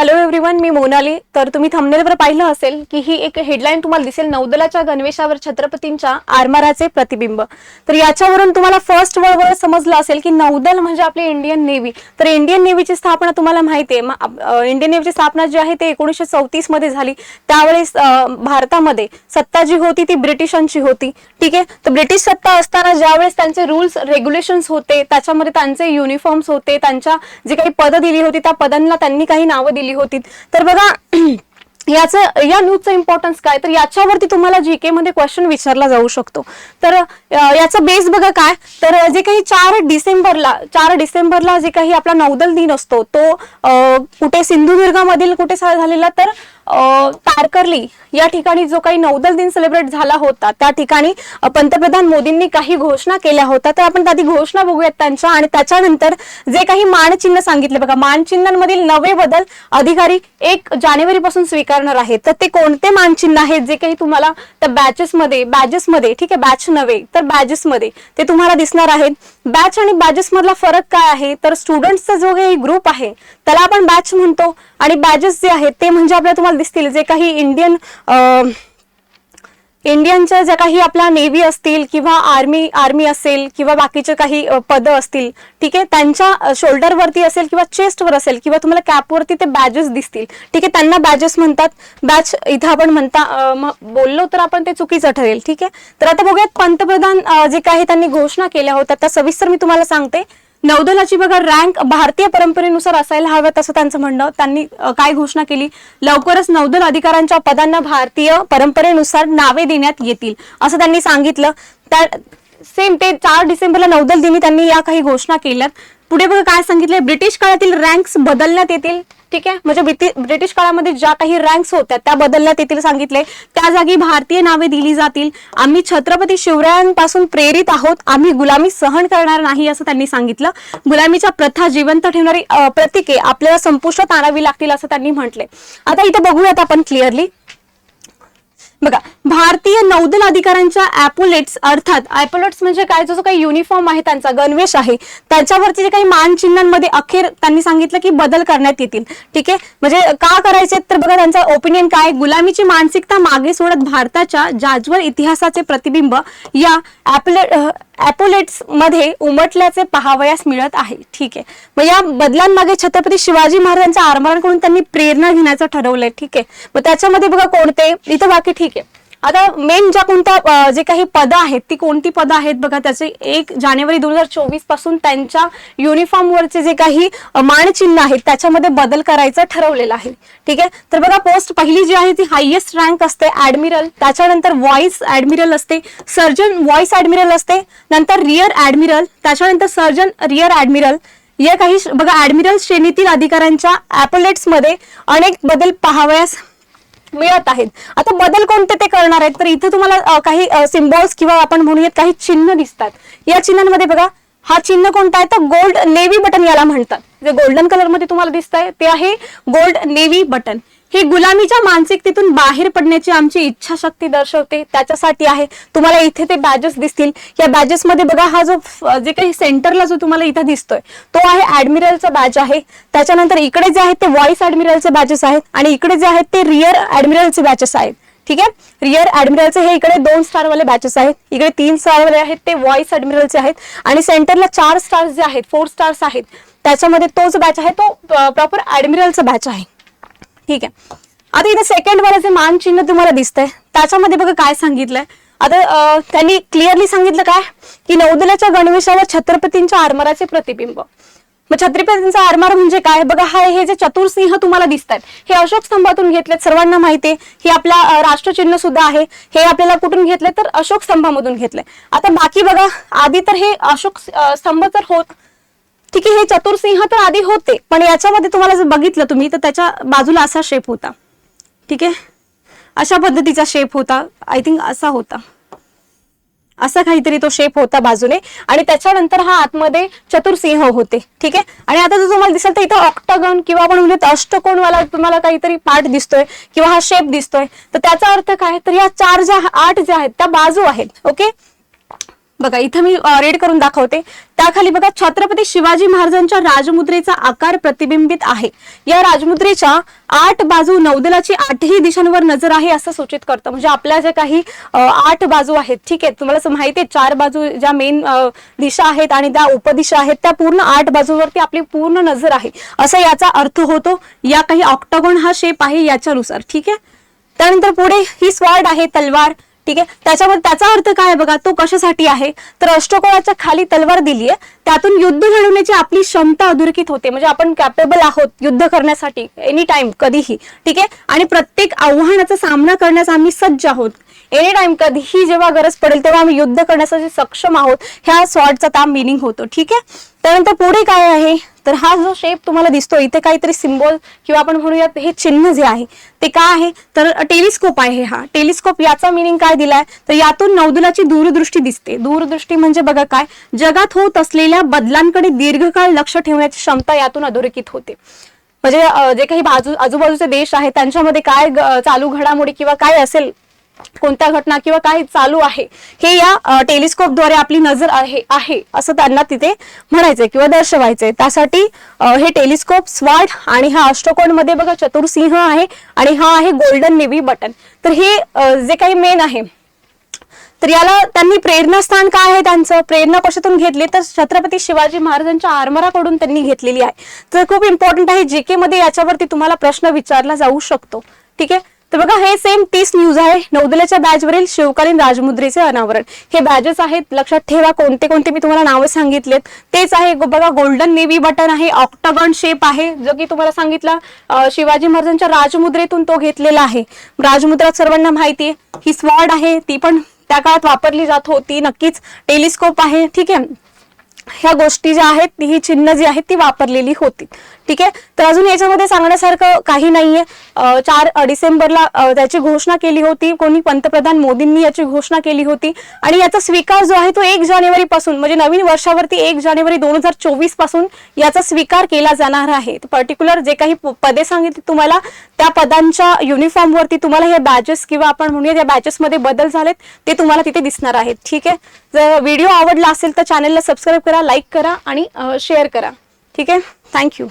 Hello everyone मी मोनाली. तर तुम्ही थंबनेलवर पाहिलं असेल की ही एक हेडलाईन तुम्हाला दिसेल नौदलाच्या गणवेशावर छत्रपतींच्या आरमाराचे प्रतिबिंब. तर याच्यावरून तुम्हाला फर्स्ट वर्ड समजलं असेल की नौदल म्हणजे आपली इंडियन नेव्ही तर इंडियन नेव्हीची स्थापना तुम्हाला माहिती आहे. इंडियन नेव्हीची स्थापना जी आहे ते एकोणीसशे चौतीसमध्ये झाली. त्यावेळेस भारतामध्ये सत्ता जी होती ती ब्रिटिशांची होती. ठीक आहे? तर ब्रिटिश सत्ता असताना ज्यावेळेस त्यांचे रूल्स रेग्युलेशन्स होते त्याच्यामध्ये त्यांचे युनिफॉर्म्स होते त्यांच्या जे काही पदं दिली होती त्या पदांना त्यांनी काही नावं दिली होती. तर बघा याचं या न्यूजचं इम्पॉर्टन्स काय? तर याच्यावरती तुम्हाला जी के मध्ये क्वेश्चन विचारला जाऊ शकतो. तर याचा बेस बघा काय? तर जे काही चार डिसेंबरला चार डिसेंबरला जे काही आपला नौदल दिन असतो तो कुठे सिंधुदुर्गामधील कुठे झालेला तर तारकर्ली या ठिकाणी जो काही नौदल दिन सेलिब्रेट झाला होता त्या ठिकाणी पंतप्रधान मोदींनी काही घोषणा केल्या होत्या. तर आपण आधी घोषणा बघूयात त्यांच्या आणि त्याच्यानंतर जे काही मानचिन्ह सांगितले बघा मानचिन्हांमधील नवे बदल अधिकारी एक जानेवारी पासून स्वीकारणार आहेत. तर ते कोणते मानचिन्ह आहेत? जे काही तुम्हाला त्या बॅचेस मध्ये ठीक आहे बॅच नव्हे तर बॅजेस मध्ये ते तुम्हाला दिसणार आहेत. बॅच आणि बॅजेसमधला फरक काय आहे? तर स्टुडंट्सचा जो काही ग्रुप आहे त्याला आपण बॅच म्हणतो. आणि बॅजेस जे आहेत ते म्हणजे आपल्याला तुम्हाला दिसतील. जे काही इंडियन इंडियनच्या ज्या काही आपल्या नेव्ही असतील किंवा आर्मी आर्मी असेल किंवा बाकीचे काही पदं असतील ठीक आहे त्यांच्या शोल्डरवरती असेल किंवा चेस्टवर असेल किंवा तुम्हाला कॅपवरती ते बॅजेस दिसतील. ठीक आहे त्यांना बॅजेस म्हणतात. बॅच इथं आपण म्हणता बोललो तर आपण ते चुकीचं ठरेल ठीक आहे? तर आता बघूयात पंतप्रधान जे काही त्यांनी घोषणा केल्या होत्या त्या सविस्तर मी तुम्हाला सांगते. नौदलाची बघा रँक भारतीय परंपरेनुसार असायला हव्यात असं त्यांचं म्हणणं. त्यांनी काय घोषणा केली? लवकरच नौदल अधिकाऱ्यांच्या पदांना भारतीय परंपरेनुसार नावे देण्यात येतील असं त्यांनी सांगितलं. त्या सेम ते चार डिसेंबरला नौदल दिनी त्यांनी या काही घोषणा केल्यात. पुढे बघा काय सांगितलं ब्रिटिश काळातील रँक्स बदलण्यात येतील? ठीक आहे? म्हणजे ब्रिटिश काळामध्ये ज्या काही रँक्स होत्या त्या बदलण्यात येतील सांगितले. त्या जागी भारतीय नावे दिली जातील. आम्ही छत्रपती शिवरायांपासून प्रेरित आहोत. आम्ही गुलामी सहन करणार नाही असं त्यांनी सांगितलं. गुलामीच्या प्रथा जिवंत ठेवणारी प्रतीके आपल्याला संपुष्टात आणावी लागतील असं त्यांनी म्हटले. आता इथे बघूयात आपण क्लिअरली बघा भारतीय नौदल अधिकाऱ्यांच्या ॲपोलेट्स अर्थात ॲपोलेट्स म्हणजे काय? जो काही युनिफॉर्म आहे त्यांचा गणवेश आहे त्याच्यावरती जे काही मानचिन्हांमध्ये अखेर त्यांनी सांगितलं की बदल करण्यात येतील. ठीक आहे? म्हणजे का करायचे तर बघा त्यांचा ओपिनियन काय गुलामीची मानसिकता मागे सोडत भारताच्या जाज्वल इतिहासाचे प्रतिबिंब या ॲपोलेट मध्ये उमटल्याचे पाहावयास मिळत आहे. ठीक आहे. मग या बदलांमागे छत्रपती शिवाजी महाराजांच्या आरमारांकडून त्यांनी प्रेरणा घेण्याचं ठरवलंय. ठीक आहे. मग त्याच्यामध्ये बघा कोणते? इथं बाकी ठीक आहे. आता मेन ज्या कोणत्या जे काही पदं आहेत ती कोणती पदं आहेत बघा त्याचे एक जानेवारी दोन हजार चोवीसपासून त्यांच्या युनिफॉर्मवरचे जे काही मानचिन्ह आहेत त्याच्यामध्ये बदल करायचं ठरवलेलं आहे. ठीक आहे? तर बघा पोस्ट पहिली जी आहे ती हायएस्ट रँक असते ऍडमिरल त्याच्यानंतर व्हॉइस ऍडमिरल असते सर्जन व्हॉइस ऍडमिरल असते नंतर रिअर ऍडमिरल त्याच्यानंतर सर्जन रिअर ऍडमिरल या काही श- बघा ऍडमिरल श्रेणीतील अधिकाऱ्यांच्या ऍपोलेट्समध्ये अनेक बदल पाहावयास मिळत आहेत. आता बदल कोणते ते करणार आहेत? तर इथे तुम्हाला काही सिम्बॉल्स किंवा आपण म्हणूयात काही चिन्ह दिसतात. या चिन्हांमध्ये बघा हा चिन्ह कोणता आहे? तर गोल्ड नेव्ही बटन याला म्हणतात. जे गोल्डन कलरमध्ये तुम्हाला दिसत आहे ते आहे गोल्ड नेव्ही बटन हे गुलामीच्या मानसिकतेतून बाहेर पडण्याची आमची इच्छाशक्ती दर्शवते त्याच्यासाठी आहे. तुम्हाला इथे ते बॅजेस दिसतील. या बॅजेस मध्ये बघा हा जो जे काही सेंटरला जो तुम्हाला इथे दिसतोय तो आहे ऍडमिरलचा बॅच आहे. त्याच्यानंतर इकडे जे आहेत ते व्हॉइस ऍडमिरलचे बॅचेस आहेत आणि इकडे जे आहेत ते रिअर ऍडमिरलचे बॅचेस आहेत. ठीक आहे? रिअर ऍडमिरलचे हे इकडे दोन स्टार वाले बॅचेस आहेत. इकडे तीन स्टार वाले आहेत ते व्हॉइस ऍडमिरलचे आहेत. आणि सेंटरला चार स्टार्स जे आहेत फोर स्टार्स आहेत. त्याच्यामध्ये तो जो बॅच आहे तो प्रॉपर ऍडमिरलचा बॅच आहे. ठीक आहे. आता इथे सेकंड वाला जे मानचिन्ह तुम्हाला दिसतंय. त्याच्यामध्ये बघा काय सांगितलंय. आता त्यांनी क्लिअरली सांगितलं काय? की नौदलाच्या गणवेशावर छत्रपतींच्या आरमाराचे प्रतिबिंब. मग छत्रपतींचा आरमार म्हणजे काय? बघा हा हे जे चतुर्सिंह तुम्हाला दिसतात हे अशोक स्तंभातून घेतलेत सर्वांना माहिती आहे. हे आपला राष्ट्रचिन्ह सुद्धा आहे. हे आपल्याला कुठून घेतले तर अशोक स्तंभामधून घेतले आता बाकी बघा आधी तर हे अशोक स्तंभ तर होत ठीक आहे हे चतुर्सिंह तर आधी होते पण याच्यामध्ये तुम्हाला जर बघितलं तुम्ही तर त्याच्या बाजूला असा शेप होता. ठीक आहे? अशा पद्धतीचा शेप होता. आय थिंक असा होता. असा काहीतरी तो शेप होता बाजूने. आणि त्याच्यानंतर हा आतमध्ये चतुर्सिंह होते. ठीक आहे? आणि आता जर तुम्हाला दिसेल तर इथं ऑक्टागन किंवा आपण म्हणूयात अष्टकोनवाला तुम्हाला काहीतरी पार्ट दिसतोय किंवा हा शेप दिसतोय. तर त्याचा अर्थ काय? तर या चार ज्या आठ ज्या आहेत त्या बाजू आहेत. ओके बघा इथं मी रेड करून दाखवते. त्याखाली बघा छत्रपती शिवाजी महाराजांच्या राजमुद्रेचा आकार प्रतिबिंबित आहे. या राजमुद्रेच्या आठ बाजू नौदलाची आठही दिशांवर नजर आहे असं सूचित करतं. म्हणजे आपल्या ज्या काही आठ बाजू आहेत ठीक आहे तुम्हाला असं माहिती आहे चार बाजू ज्या मेन दिशा आहेत आणि त्या उपदिशा आहेत त्या पूर्ण आठ बाजूवरती आपली पूर्ण नजर आहे. असा याचा अर्थ होतो या काही ऑक्टागॉन हा शेप आहे याच्यानुसार ठीक आहे? त्यानंतर पुढे ही स्वॉर्ड आहे तलवार. ठीक आहे? त्याच्यामध्ये त्याचा अर्थ काय बघा? तो कशासाठी आहे? तर अष्टकोणाच्या खाली तलवार दिली आहे. त्यातून युद्ध लढवण्याची आपली क्षमता अधोरेखित होते. म्हणजे आपण कॅपेबल आहोत युद्ध करण्यासाठी एनी टाइम कधीही. ठीक आहे? आणि प्रत्येक आव्हानाचा सामना करण्यास आम्ही सज्ज आहोत. एनी टाइम कधीही जेव्हा गरज पडेल तेव्हा आम्ही युद्ध करण्यासाठी सक्षम आहोत. ह्या स्वॉर्डचा त्या मिनिंग होतो ठीक आहे? त्यानंतर पुढे काय आहे? तर हा जो शेप तुम्हाला दिसतो इथे काहीतरी सिम्बॉल किंवा आपण म्हणूयात हे चिन्ह जे आहे ते काय आहे? तर टेलिस्कोप आहे हा. टेलिस्कोप याचा मिनिंग काय दिलाय? तर यातून नौदलाची दूरदृष्टी दिसते. दूरदृष्टी म्हणजे बघा काय? जगात होत असलेल्या बदलांकडे दीर्घकाळ लक्ष ठेवण्याची क्षमता यातून अधोरेखित होते. म्हणजे जे काही बाजू आजूबाजूचे देश आहेत त्यांच्यामध्ये काय चालू घडामोडी किंवा काय असेल कोणत्या घटना किंवा काय चालू आहे हे या टेलिस्कोपद्वारे आपली नजर आहे आहे असं त्यांना तिथे म्हणायचंय किंवा दर्शवायचंय. त्यासाठी हे टेलिस्कोप स्वाड आणि हा अष्टकोणमध्ये बघा चतुर्सिंह आहे आणि हा आहे गोल्डन नेव्ही बटन. तर हे जे काही मेन आहे तर याला त्यांनी प्रेरणास्थान काय आहे त्यांचं? प्रेरणा कशातून घेतली? तर छत्रपती शिवाजी महाराजांच्या आरमाराकडून त्यांनी घेतलेली आहे. तर खूप इम्पॉर्टंट आहे जीके मध्ये याच्यावरती तुम्हाला प्रश्न विचारला जाऊ शकतो. ठीक आहे? तर बघा हे सेम तीस न्यूज आहे. नौदलाच्या बॅचवरील शिवकालीन राजमुद्रेचे अनावरण. हे बॅजेस आहेत. लक्षात ठेवा कोणते कोणते मी तुम्हाला नावं सांगितलेत. तेच आहे बघा गोल्डन नेव्ही बटन आहे ऑक्टागॉन शेप आहे जो की तुम्हाला सांगितलं शिवाजी महाराजांच्या राजमुद्रेतून तो घेतलेला आहे. राजमुद्रा सर्वांना माहिती आहे ही स्वॉर्ड आहे ती पण त्या काळात वापरली जात होती नक्कीच टेलिस्कोप आहे ठीक आहे. ह्या गोष्टी ज्या आहेत ही चिन्ह जी आहेत ती वापरलेली होती. ठीक आहे? तर अजून याच्यामध्ये सांगण्यासारखं काही नाहीये. चार डिसेंबरला त्याची घोषणा केली होती. कोणी? पंतप्रधान मोदींनी याची घोषणा केली होती. आणि याचा स्वीकार जो आहे तो एक जानेवारी पासून म्हणजे नवीन वर्षावरती एक जानेवारी दोन हजार चोवीसपासून याचा स्वीकार केला जाणार आहे. पर्टिक्युलर जे काही प- पदे सांगितली तुम्हाला त्या पदांच्या युनिफॉर्मवरती तुम्हाला हे बॅचेस किंवा आपण म्हणूया या बॅचेसमध्ये बदल झालेत ते तुम्हाला तिथे दिसणार आहेत. ठीक आहे? जर व्हिडिओ आवडला असेल तर चॅनलला सबस्क्राईब करा लाईक करा आणि शेअर करा. ठीक आहे? थँक्यू